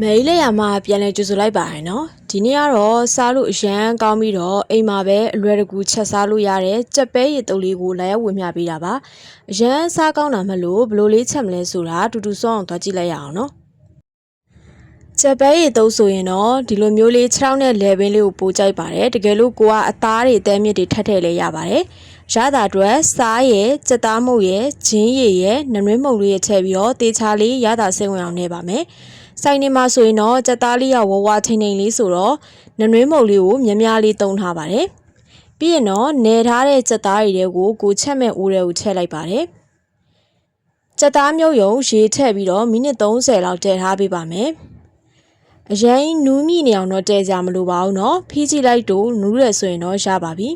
မဲကြီးလက်ရမှာပြန်လဲကြိုဆိုလိုက်ပါရယ်နော်ဒီနေ့ကတော့စားလို့အရန်ကောင်းပြီးတော့အိမ်မှာပဲအလွယ်တကူချက်စားလို့ရတဲ့ကြက်ပဲရည်တုပ်လေးကိုလာရောက်ဝင်မျှပေးတာပါအရန်စားကောင်းတာမလို့ဘယ်လိုလေးချက်မလဲဆိုတာအတူတူစောအောင်သွားကြည့်လိုက်ရအောင်နော် ချက်ပဲရေသုံးဆိုရင်တော့ဒီလိုမျိုးလေးခြေထောက်နဲ့လဲပင်းလေးကိုပိုကြိုက်ပါတယ်တကယ်လို့ကိုကအသားတွေအသဲမြစ်တွေထပ်ထည့်လဲရပါတယ်ရတာအတွက်စားရယ်စက်သားမုတ်ရယ်ဂျင်းရည်ရယ်နနွေးမုတ်လေးရထည့်ပြီးတော့တေချာလေးရတာစိတ်ဝင်အောင်နေပါမယ်ဆိုင်နေမှာဆိုရင်တော့စက်သားလေးရဝဝထိန်ထိန်လေးဆိုတော့နနွေးမုတ်လေးကိုမြများလေးတုံးထားပါတယ်ပြီးရင်တော့နေထားတဲ့စက်သားတွေကိုကိုချက်မဲ့အိုးတွေကိုထည့်လိုက်ပါတယ်စက်သားမျိုးယုံရေထည့်ပြီးတော့မိနစ်30လောက်တည်ထားပေးပါမယ်။ အရင်နူးမိနေအောင်တော့တဲကြမလို့ပါဘူးเนาะဖီးကြည့်လိုက်တော့နူးရဆိုရင်တော့ရပါပြီ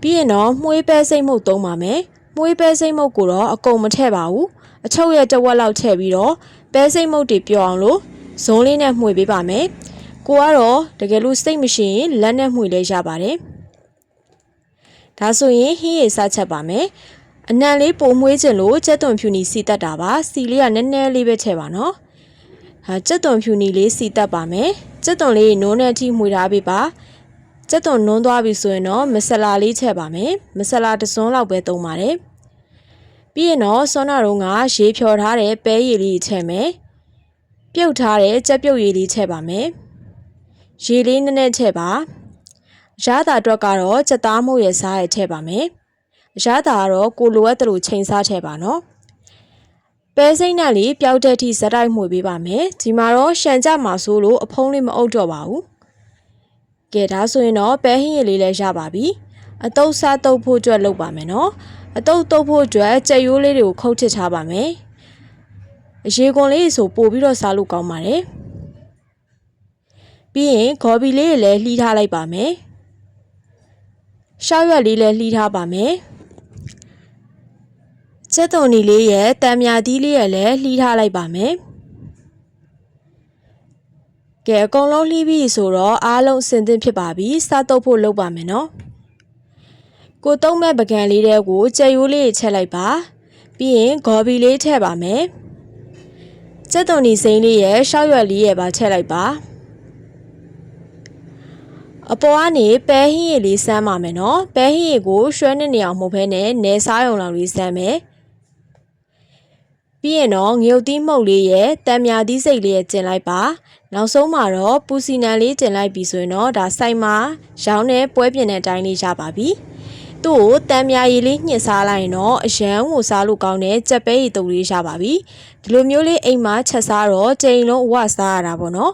ပြီးရင်တော့မှုေးပဲစိတ်မှုတ်သုံးပါမယ်မှုေးပဲစိတ်မှုတ်ကိုတော့အကုန်မထည့်ပါဘူးအချုပ်ရဲ့တစ်ဝက်လောက်ထည့်ပြီးတော့ပဲစိတ်မှုတ်တွေပျော်အောင်လို့ဇုံးလေးနဲ့မှုေးပေးပါမယ်ကိုကတော့တကယ်လို့စိတ်မရှိရင်လက်နဲ့မှုေးလဲရပါတယ်ဒါဆိုရင်ဟင်းရည်စချက်ပါမယ်အနံလေးပုံမွေးခြင်းလို့ကြက်သွန်ဖြူနီစီတက်တာပါစီလေးကနည်းနည်းလေးပဲထည့်ပါနော်ဟာ ကြက်သွန်ဖြူနီလေးစီတက်ပါမယ်ကြက်သွန်လေးနိုးနဲ့အထိမှွေထားပေးပါကြက်သွန်နွန်းသွားပြီဆိုရင်တော့မဆလာလေးထည့်ပါမယ်မဆလာတစ်စွန်းလောက်ပဲသုံးပါတယ်ပြီးရင်တော့ဆွမ်းနာတော့ကရေဖြော်ထားတဲ့ပဲရည်လေးထည့်မယ်ပြုတ်ထားတဲ့ကြက်ပြုတ်ရည်လေးထည့်ပါမယ်ရေလေးနည်းနည်းထည့်ပါရတာအတွက်ကတော့ကြက်သားမှုရဲ့စားရထည့်ပါမယ်ရတာကတော့ကိုလိုအပ်တယ်လို့ချိန်စားထည့်ပါနော် ပဲစိမ့်နဲ့လေးပျောက်တဲ့အထိဇက်တိုက်မှုပေးပါမယ်ဒီမှာတော့ရှန်ကြမှာဆိုလို့အဖုံးလေးမအုပ်တော့ပါဘူးကဲဒါဆိုရင်တော့ပဲဟင်းရည်လေးလည်းရပါပြီအတုပ်စားတုပ်ဖို့အတွက်လုပ်ပါမယ်နော်အတုပ်တုပ်ဖို့အတွက်ကြက်ရိုးလေးတွေကိုခုတ်ထစ်ထားပါမယ်အရေခွန်လေးဆိုပို့ပြီးတော့စားလို့ကောင်းပါတယ်ပြီးရင်ဂေါ်ဘီလေးတွေလည်းလှီးထားလိုက်ပါမယ်ရှောက်ရွက်လေးလည်းလှီးထားပါမယ် ချက်သွန်နီလေးရဲ့တံမြာသီးလေးရဲ့လည်းလှီးထားလိုက်ပါမယ်ကဲအကုန်လုံးလှီးပြီးဆိုတော့အားလုံးအဆင်သင့်ဖြစ်ပါပြီစားတော့ဖို့လုပ်ပါမယ်နော်ကိုတုံးမဲ့ပကံလေးတဲ့ကိုကြက်ရိုးလေးချက်လိုက်ပါပြီးရင်ဂေါ်ဘီလေးထည့်ပါမယ်စက်သွန်နီစိမ်းလေးရဲ့ရှောက်ရွက်လေးရဲ့ပါထည့်လိုက်ပါအပေါ်ကနေပဲဟင်းရည်လေးစမ်းပါမယ်နော်ပဲဟင်းရည်ကိုရွှဲနေနေအောင်မဟုတ်ဘဲနဲ့နေစားရုံလောက်လေးစမ်းမယ် ပြီးရင်တော့ငရုတ်သီးမှုတ်လေးရဲ့တံမြာသီးစိတ်လေးရဲ့ကျင်လိုက်ပါနောက်ဆုံးမှာတော့ပူစီနံလေးကျင်လိုက်ပြီဆိုရင်တော့ဒါဆိုင်မှာရောင်းတဲ့ပွဲပြင်တဲ့အတိုင်းလေးရပါပြီသူ့ကိုတံမြာရည်လေးညှစ်စားလိုက်ရင်တော့အရန်ကိုစားလို့ကောင်းတဲ့ကြက်ပဲရည်တုပ်လေးရပါပြီဒီလိုမျိုးလေးအိမ်မှာချက်စားတော့ချိန်လုံးအဝစားရတာပေါ့နော်